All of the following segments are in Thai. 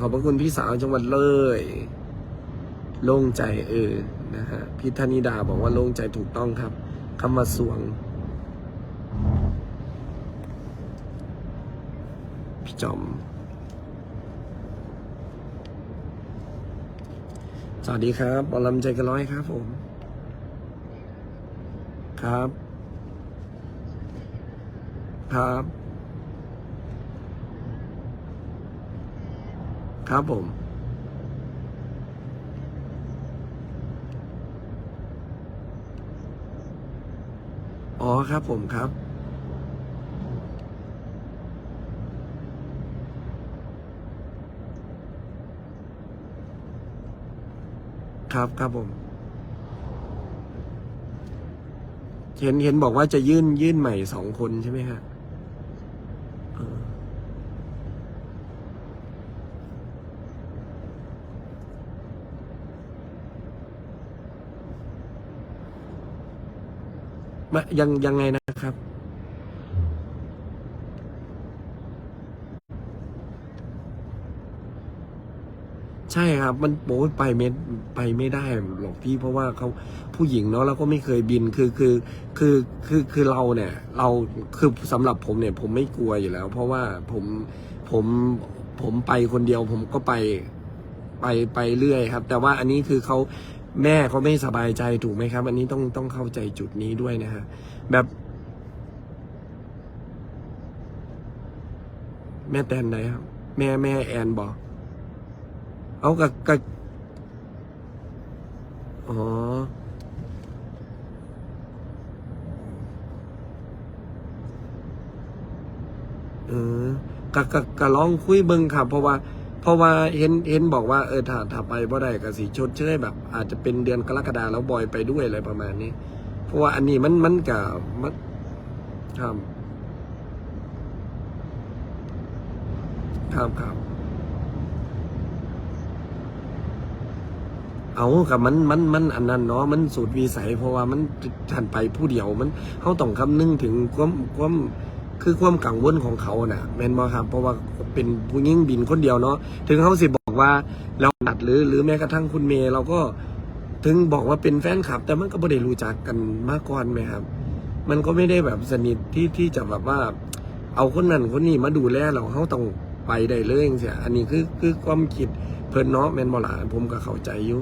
ขอบพระคุณพี่สาวจังหวัดเลย โล่งใจเออ นะฮะ พี่ธนิดาบอกว่าโล่งใจถูกต้องครับคำว่าสวง พี่จอม สวัสดีครับบอลลำใจกันร้อยครับผม ครับ ครับ ครับผม อ๋อครับผมครับ ครับครับผม เห็นเห็นบอกว่าจะยื่นยื่นใหม่สองคนใช่ไหมฮะ มะยังยังไงนะครับ ใช่ครับ มันโอ้ยไปไม่ไปไม่ได้หรอกพี่เพราะว่าเขาผู้หญิงเนาะเราก็ไม่เคยบินคือคือคือคือคือเราเนี่ย เราคือสำหรับผมเนี่ย ผมไม่กลัวอยู่แล้ว เพราะว่าผมผมผมไปคนเดียว ผมก็ไปไปไปเรื่อยครับ แต่ว่าอันนี้คือเขา แม่เขาไม่สบายใจถูกไหมครับ อันนี้ต้องต้องเข้าใจจุดนี้ด้วยนะฮะแบบแม่แตนไหนครับ แม่แม่แอนบอกเอากับกับอ๋อเออกะกะกะลองคุยเบิ่งครับเพราะว่า เพราะว่าเห็นเห็นบอกว่าเออถ้าถ้าไปบ่ได้ก็สิชดเชยแบบ อาจจะเป็นเดือนกรกฎาแล้วบอยไปด้วยอะไรประมาณนี้ เพราะว่าอันนี้มันมันกะมันครับครับครับเอากับมันมันมันอันนั้นเนาะมันสูตรวีใสเพราะว่ามันทันไปผู้เดียวมันเขาต้องคำนึงถึงความความ คือความกังวลของเขาน่ะแม่นบ่ครับ เพราะว่าเป็นผู้หญิงบินคนเดียวเนาะถึงเขาสิบอกว่าเราตัดหรือหรือแม้กระทั่งคุณเมย์เราก็ถึงบอกว่าเป็นแฟนคลับ แต่มันก็ไม่ได้รู้จักกันมาก่อนไหมครับ มันก็ไม่ได้แบบสนิทที่ที่จะแบบว่า เอาคนนั้นคนนี้มาดูแลเราเขาต้องไปได้เลยจังซี่อันนี้คือคือความคิดเพิ่นเนาะแม่นบ่ล่ะผมก็เข้าใจอยู่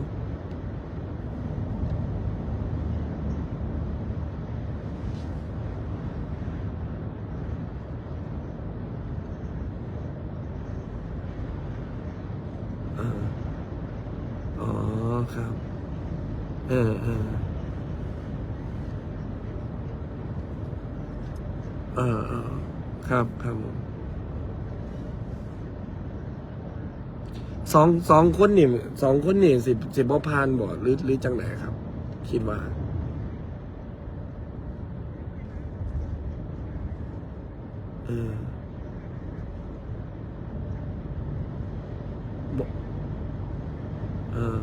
อ่าอ๋อครับ เออเออเออเออครับครับผมสองสองคนนี่สองคนนี่สิบสิบบ่พานบ่หรือหรือจังไหนครับ คิดว่าเออบ่เออ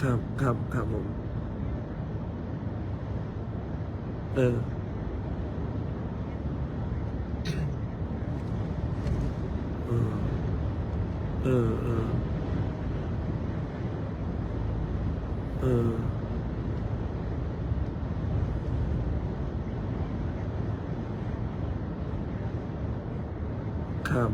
ครับครับครับผม เออ เออ เออ เออ เออ ครับ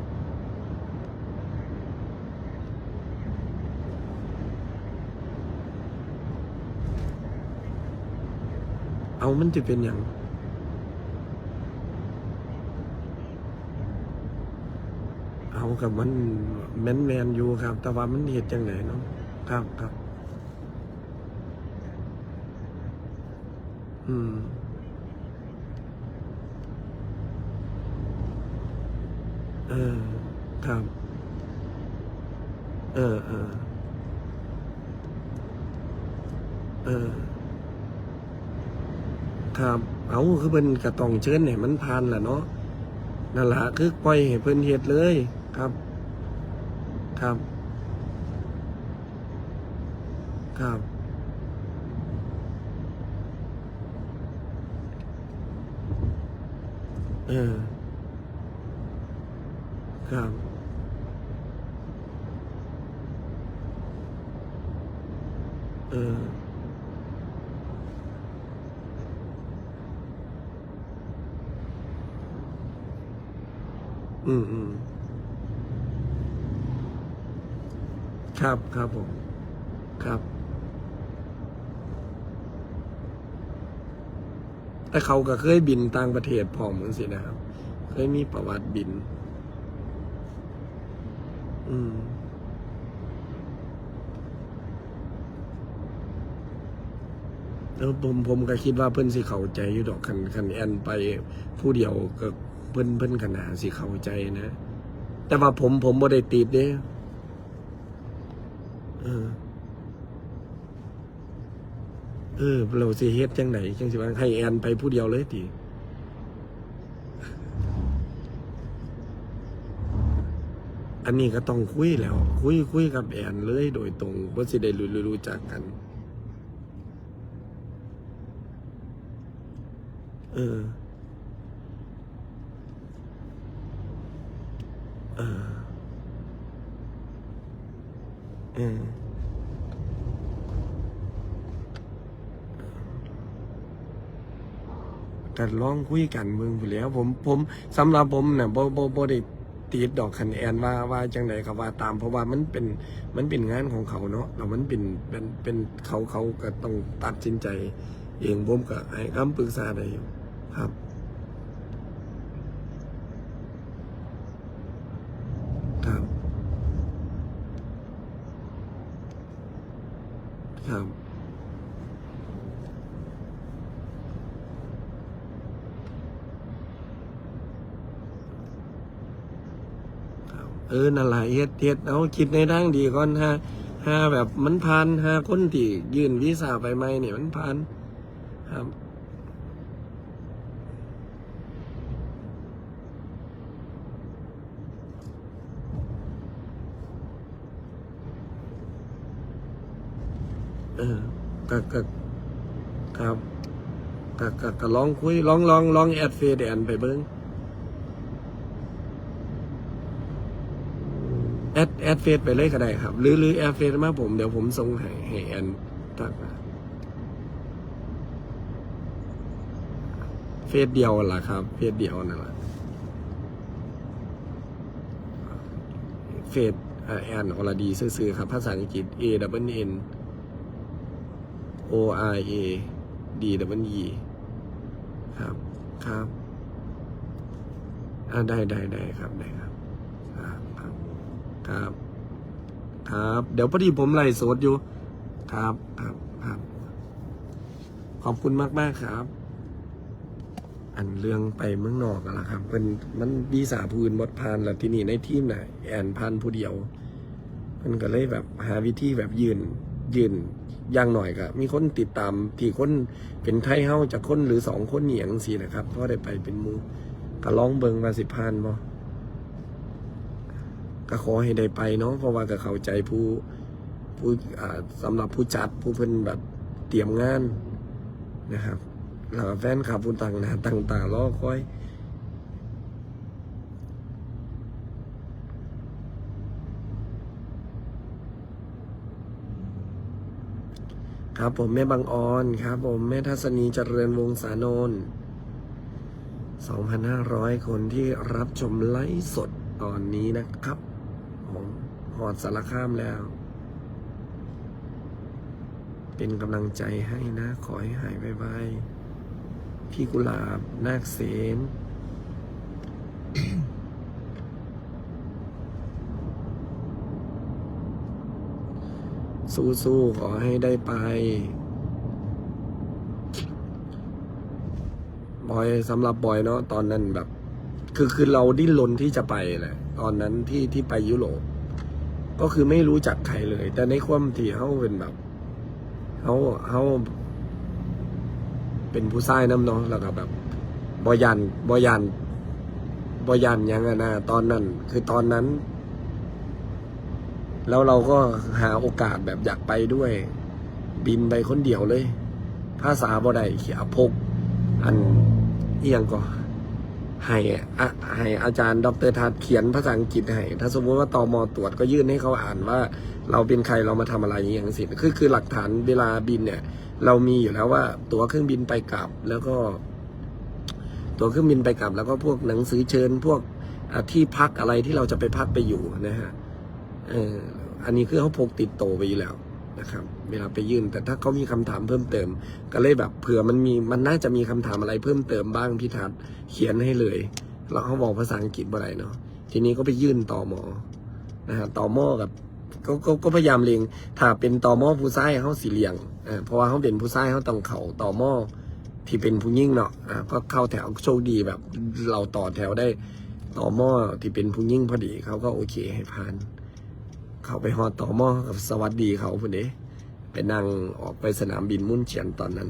เอา มันจะเป็นอย่างเอากับมันแมนแมนอยู่ครับ แต่ว่ามันเหตุจังไหนเนาะครับครับ อืมเออครับ เออเออเออ ครับ เอาคือเป็นกระตองเชิญเนี่ยมันพันแหละเนาะนั่นละคือปล่อยให้เพิ่นเหตุเลยครับ ครับ ครับ เออ ครับ เออ อืมอืมครับครับผม ครับแต่เขาก็เคยบินต่างประเทศพร้อมเหมือนสินะครับ เคยมีประวัติบิน อืม แล้วผมผมก็คิดว่าเพิ่อนสิเข้าใจอยู่ดอกคันคันแอนไปผู้เดียวก็ เพิ่นเพิ่นขนาดสิเข้าใจนะ แต่ว่าผมผมบ่ได้ติดเด้เออ เออ เราสิเฮ็ดจังไหนจังสิว่าให้แอนไปผู้เดียวเลยติอันนี้ก็ต้องคุยแล้ว คุยคุยกับแอนเลยโดยตรงว่าสิได้รู้รู้รู้จักกัน เออ เออ เออกันลองคุยกันเมืองไปแหล้ว ผม ผมสำหรับผมเนี่ยบ่บ่บ่ได้ตีดดอกคะแนนว่าว่าจังไดก็ว่าตาม เพราะว่ามันเป็นมันเป็นงานของเขาเนาะแล้วมันเป็นเป็นเป็นเขาเขาก็ต้องตัดสินใจ เองผมก็ให้คำปรึกษาได้อยู่ครับครับ ครับ ครับ เออนั่นแหละเฮ็ดเฮ็ดเอาคิดในทางดีก่อนฮะฮาแบบมันผ่านฮาคนที่ยื่นวีซ่าไปไหมเนี่ยมันผ่านครับเออก็ก็ครับก็ก็ก็ลองคุยลองลองลองแอดเฟซแอนไปเบิ้งแอ ดแอดเฟซไปเลยก็ได้ครับ หรือหรือแอดเฟซมาผมเดี๋ยวผมส่งให้ให้แอนทักเฟซเดียวล่ะครับ เฟซเดียวนั่นแหละเฟซแอนอรดีซื่อๆครับ ภาษาอังกฤษ A W N O R A D W E ครับ ครับ อ่าได้ได้ได้ครับ ได้ครับ ครับ ครับ เดี๋ยวพอดีผมไล่สดอยู่ ครับ ครับครับ ขอบคุณมากมากครับ อันเรื่องไปเมืองนอกอะล่ะครับเป็นมันวีสาพูนบดพานล้วที่นี่ในทีมน่ะแอนพันผู้เดียว มันก็เลยแบบหาวิธีแบบยืนยืนอย่างหน่อยก็มีคนติดตามที่คนเป็นไทยเฮาจากคนหรือสองคนเหนียงสินะครับเพราะได้ไปเป็นมูก็ลองเบิงมาสิพานบ่ ก็ขอให้ได้ไปเนาะเพราะว่าก็เข้าใจผู้ผู้สำหรับผู้จัดผู้เพิ่นแบบเตรียมงานนะครับแล้วแฟนคลับผู้ต่างหน้าต่างตารอคอยครับผมแม่บางออนครับ ผมแม่ทัศนีเจริญวงศานนท์2,500 คนที่รับชมไลฟ์สดตอนนี้นะครับ ผมหอดสารคามแล้ว เป็นกำลังใจให้นะ ขอให้หายไวๆพี่กุหลาบ นาคเสนสู้ๆ ขอให้ได้ไป บอยสำหรับบอยเนาะตอนนั้นแบบ คือคือเราดิ้นรนที่จะไปแหละ ตอนนั้นที่ที่ไปยุโรปก็คือไม่รู้จักใครเลย แต่ในความที่เขาเป็นแบบเขาเขาเป็นผู้ชายน้ำเนาะแล้วก็แบบบอยันบอยันบอยันยังอะนะตอนนั้น คือตอนนั้น แล้วเราก็หาโอกาสแบบอยากไปด้วย บินไปคนเดียวเลย ภาษาบ่ได้เขียพก อันเอียงก็ ให้อะให้อาจารย์ ดรทัศเขียนภาษาอังกฤษให้ ถ้าสมมติว่าตอมตรวจก็ยื่นให้เขาอ่านว่า เราเป็นใครเรามาทำอะไรอย่างนี้สิคือคือหลักฐานเวลาบินเนี่ย เรามีอยู่แล้วว่าตั๋วเครื่องบินไปกลับ แล้วก็ ตั๋วเครื่องบินไปกลับ แล้วก็พวกหนังสือเชิญพวกที่พักอะไรที่เราจะไปพักไปอยู่นะฮะเอออันนี้คือเขาพกติดโตวไปอยู่แล้ว นะครับ เวลาไปยื่นแต่ถ้าเขามีคำถามเพิ่มเติม ก็เลยแบบเผื่อมันมีมันน่าจะมีคำถามอะไรเพิ่มเติมบ้างพี่ทัศเขียนให้เลยแล้วเขาบอกภาษาอังกฤษบ่ไรเนาะทีนี้ก็ไปยื่นต่อหมอนะฮะต่อหมอกับก็ก็ก็พยายามเลียงถ้าเป็นต่อหมอผู้ชายเขาสีเหลียงอ่าเพราะว่าเขาเป็นผู้ชายเขาต้องเขาต่อหมอที่เป็นผู้ยิ่งเนาะอ่าก็เข้าแถวโชคดีแบบ เราต่อแถวได้ต่อหมอที่เป็นผู้ยิ่งพอดีเขาก็โอเคให้ผ่าน เขาไปหอดต่อมอกับสวัสดีเขาพอดีไปนั่งออกไปสนามบินมุ่นเฉียนตอนนั้น